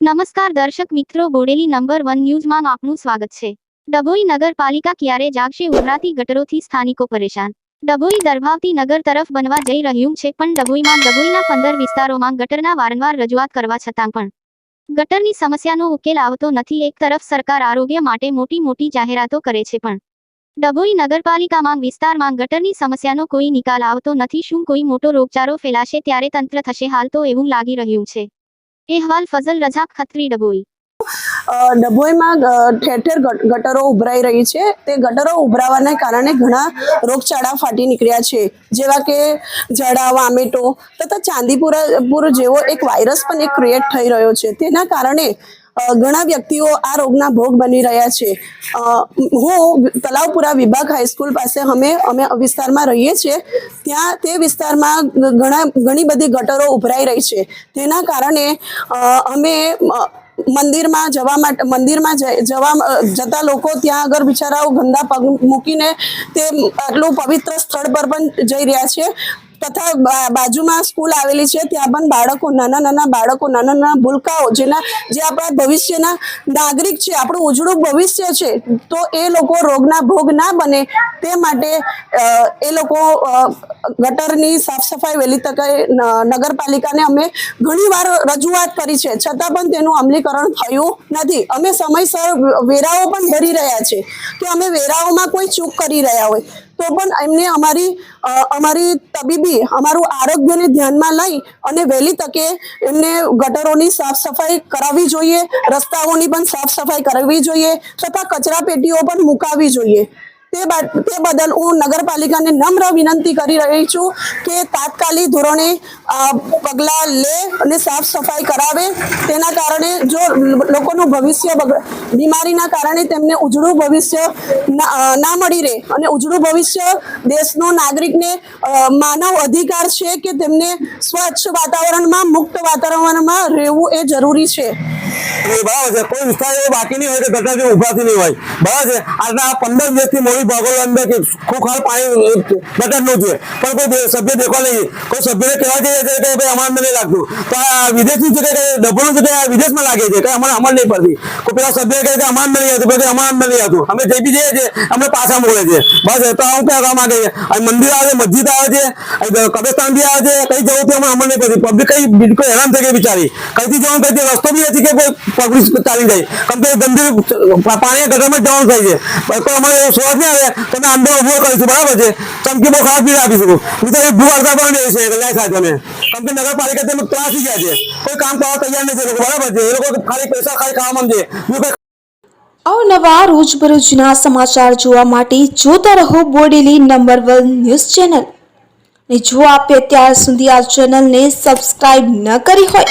નમસ્કાર દર્શક મિત્રો, બોડેલી નંબર વન ન્યૂઝમાં આપનું સ્વાગત છે. ડભોઈ નગરપાલિકા ક્યારે જાગશે ઉભરાતી ગટરોથી સ્થાનિકો પરેશાન. ડભોઈ દરભાવતી નગર તરફ બનવા જઈ રહ્યું છે, પણ ડભોઈમાં ડભોઈના પંદર વિસ્તારોમાં ગટરના વારંવાર રજૂઆત કરવા છતાં પણ ગટરની સમસ્યાનો ઉકેલ આવતો નથી. એક તરફ સરકાર આરોગ્ય માટે મોટી મોટી જાહેરાતો કરે છે, પણ ડભોઈ નગરપાલિકામાં વિસ્તારમાં ગટરની સમસ્યાનો કોઈ નિકાલ આવતો નથી. શું કોઈ મોટો રોગચાળો ફેલાશે, ત્યારે તંત્ર થશે, હાલ તો એવું લાગી રહ્યું છે. અહેવાલ ફઝલ રઝાક ખત્રી ડબોઈ ડભોઈમાં ઠેર ઠેર ગટરો ઉભરાઈ રહી છે. તે ગટરો ઉભરાવાને કારણે ઘણા રોગચાળા ફાટી નીકળ્યા છે. જેવા કે જડા, વામેટો તથા ચાંદીપુરા, પુર જેવો એક વાયરસ પણ એક ક્રિએટ થઈ રહ્યો છે. તેના કારણે ઘણા વ્યક્તિઓ આ રોગના ભોગ બની રહ્યા છે. હું તલાવપુરા વિભાગ હાઈસ્કૂલ પાસે અમે અમે વિસ્તારમાં રહીએ છીએ. ત્યાં તે વિસ્તારમાં ઘણા, ઘણી બધી ગટરો ઉભરાઈ રહી છે. તેના કારણે અમે મંદિરમાં જવા માટે મંદિરમાં જવા જતા લોકો ત્યાં આગળ બિચારાઓ ગંદા પગ મૂકીને તે આટલું પવિત્ર સ્થળ પર પણ જઈ રહ્યા છે. તથા બાજુમાં સ્કૂલ આવેલી છે, ત્યાં પણ બાળકો, નાના નાના બાળકો, નાના નાના ભૂલકાઓ જેના, જે આપણા ભવિષ્યના નાગરિક છે, આપણું ઉજળું ભવિષ્ય છે, તો એ લોકો રોગના ભોગ ના બને તે માટે એ લોકો ગટરની સાફ સફાઈ વહેલી તકે નગરપાલિકાને અમે ઘણીવાર રજૂઆત કરી છે, છતાં પણ તેનું અમલીકરણ થયું નથી. અમે સમયસર વેરાઓ પણ ભરી રહ્યા છે, કે અમે વેરાઓમાં કોઈ ચૂક કરી રહ્યા હોય. તો પણ એમને અમારી અમારી તબીબી, અમારું આરોગ્યને ધ્યાનમાં લઈ અને વહેલી તકે એમને ગટરોની સાફ સફાઈ કરાવવી જોઈએ, રસ્તાઓની પણ સાફ સફાઈ કરાવવી જોઈએ, તથા કચરા પેટીઓ પણ મુકાવી જોઈએ. તે તે બદલ હું નગરપાલિકાને નમ્ર વિનંતી કરી રહી છું કે તાત્કાલિક ધોરણે પગલાં લે અને સાફ સફાઈ કરાવે. તેના કારણે જો લોકોનું ભવિષ્ય બીમારીના કારણે તેમને ઉજળું ભવિષ્ય ના મળી રહે અને ઉજળું ભવિષ્ય દેશનો નાગરિકને માનવ અધિકાર છે કે તેમને સ્વચ્છ વાતાવરણમાં, મુક્ત વાતાવરણમાં રહેવું એ જરૂરી છે. એ બરાબર છે. કોઈ વિસ્તાર એવો બાકી નહીં હોય કે ગટરથી ઉભરાતી નહીં હોય. બરાબર છે? આજના પંદર દિવસથી મોડી ભાગોળ અંદર કે ખોખાર પાણી ગટર ગટરનું જોઈએ પણ કોઈ સભ્ય દેખવા નહીં. કોઈ સભ્યને કહેવા જઈએ છે કે ભાઈ અમારે નહીં લાગતું. તો આ વિદેશી જગ્યાએ ડબલું આ વિદેશમાં લાગે છે? કે અમારે અમલ નહીં પડતી. કોઈ પેલા સભ્ય કહે કે અમારે નહીં આવતું પછી અમારે નથી આવતું અમે જે બી જઈએ છીએ, અમને પાછા મોકલે છે. બસ તો હું કહેવા માંગે છે. મંદિર આવે મસ્જિદ આવે છે કબ્રસ્તાન બી આવે છે, કઈ જવું તો અમને અમલ નહીં પડતી. પબ્લિક કઈ બિલકુલ હેરાન થઈ ગઈ બિચારી. કઈથી જવાનું કઈ રસ્તો બી નથી કે કોઈ પબ્લિક ચાલી જાય કેમ કે ગંભીર પાણી ગટરમાં જવાનું થાય છે. કોઈ અમારે એવો સોચ નહીં આવે. તો અમે અંદર ઊભો કરીશું બરાબર છે? ચમકી બહુ ખરાબ પી આપીશું બીજા એક ભૂ અડધા પણ છે લાય થાય તમે કેમ કે નગરપાલિકા તમે ત્રાસી ગયા છે. કોઈ કામ કરવા તૈયાર નથી બરાબર છે? એ લોકો ખાલી પૈસા ખાલી ખાવા માંગે અવનવા રોજબરોજના સમાચાર જોવા માટે જોતા રહો Bodeli number one news channel. ને જો આપે અત્યાર સુધી આ ચેનલને સબસ્ક્રાઇબ ન કરી હોય